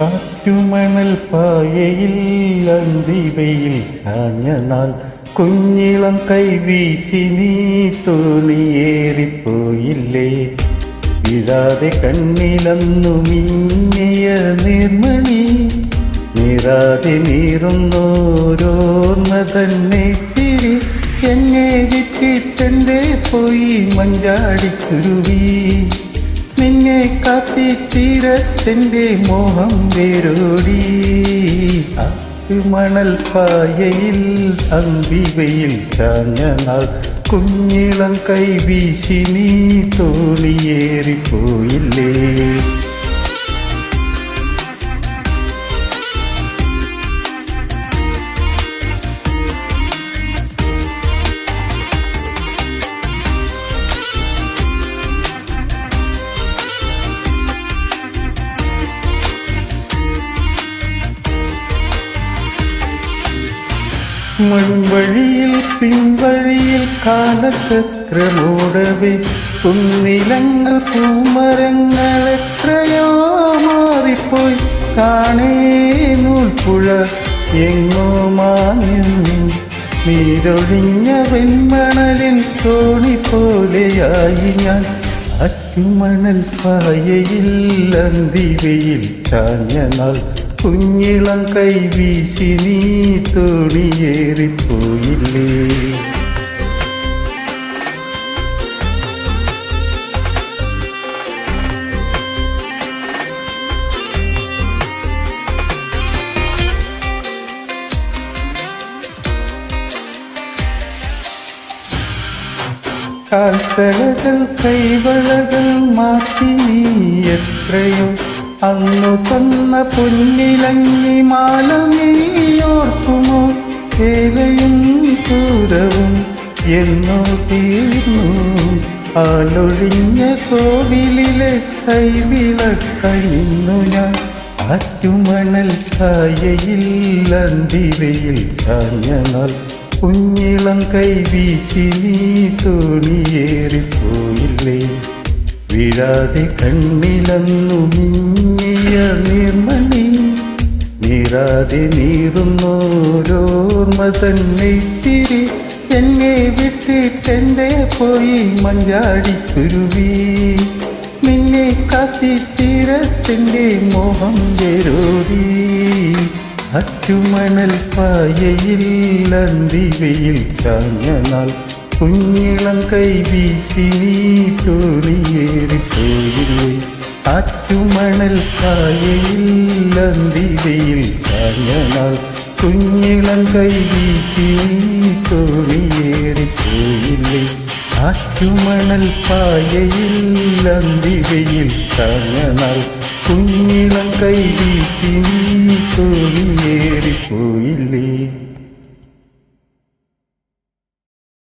കാറ്റുമണൽ പായയിൽ അന്തിവയിൽ ചാഞ്ഞ നാൾ കുഞ്ഞിളം കൈവീശി നീ തോണിയേറിപ്പോയില്ലേ? വിഴാതെ കണ്ണിലന്നു മിന്നിയ നീർമണി നീറാതെ നീറുന്നോരോർമ്മ തന്നെ തിരി. എന്നെ വിറ്റിട്ടെ പോയി മഞ്ചാടിക്കുരുവി നിന്നെ കാത്തി തീരത്തെന്റെ മോഹം വേരോടി. മണൽ പായയിൽ അമ്പിവയിൽ ചാഞ്ഞ കുഞ്ഞിളം കൈ വീശിനി തോണിയേറിപ്പോയില്ലേ മുൻവഴിയിൽ പിൻവഴിയിൽ കാലചക്രമോടവേ കുന്നിലങ്ങൾ പൂമരങ്ങൾ എത്രയോ മാറിപ്പോയി. കാണേ നൂൽപ്പുഴ എങ്ങോ മാഞ്ഞു നീരൊഴിഞ്ഞ വെൺമണലിൻ തോണി പോലെയായി ഞാൻ. അറ്റുമണൽ പായയിൽ അന്തിവയിൽ ചാഞ്ഞ നാൾ കുഞ്ഞിളം കൈ വീശി നീ തോണിയേറിപ്പോയില്ലേ കാൽത്തളകൾ കൈവളകൾ മാറ്റി നീ എത്രയോ അന്നു തന്ന പുല്ലിലങ്ങി മാല നീ ഓർക്കുമോ? ഏലയും ദൂരവും എന്നോ തീർന്നു. ആലൊഴിഞ്ഞ കോവിലിലെ കൈവിളക്കണിന്നു ഞാൻ. ആറ്റുമണൽ കായയിൽ അന്തിവയിൽ ചാഞ്ഞ നാൾ. കുഞ്ഞിളം കൈ വീശി നീ തോണിയേറിപ്പോയില്ലേ? വീഴാതെ കണ്ണിലന്നു മിന്നിയ നിർമ്മണി നീറാതെ നീറുന്നോരോർമ്മ തന്നെ തിരി എന്നെ വിട്ടിട്ടെന്റെ പോയി മഞ്ചാടിക്കുരുവി നിന്നെ കാത്തി തീരത്തിന്റെ മോഹം ജരൂരി അറ്റുമണൽ പായയിൽ അന്തിവയിൽ ചാഞ്ഞ നാൾ കുഞ്ഞിളം കൈ വീശി നീ തോണിയേറിപ്പോയില്ലേ അറ്റുമണൽ അന്തിവയിൽ കാഞ്ഞാൽ കുഞ്ഞിളം കൈ വീശി നീ തോണിയേറിപ്പോയില്ലേ അറ്റുമണൽ അന്തിവയിൽ കാഞ്ഞാൽ കുഞ്ഞിളം കൈ വീശി നീ തോണിയേറിപ്പോയില്ലേ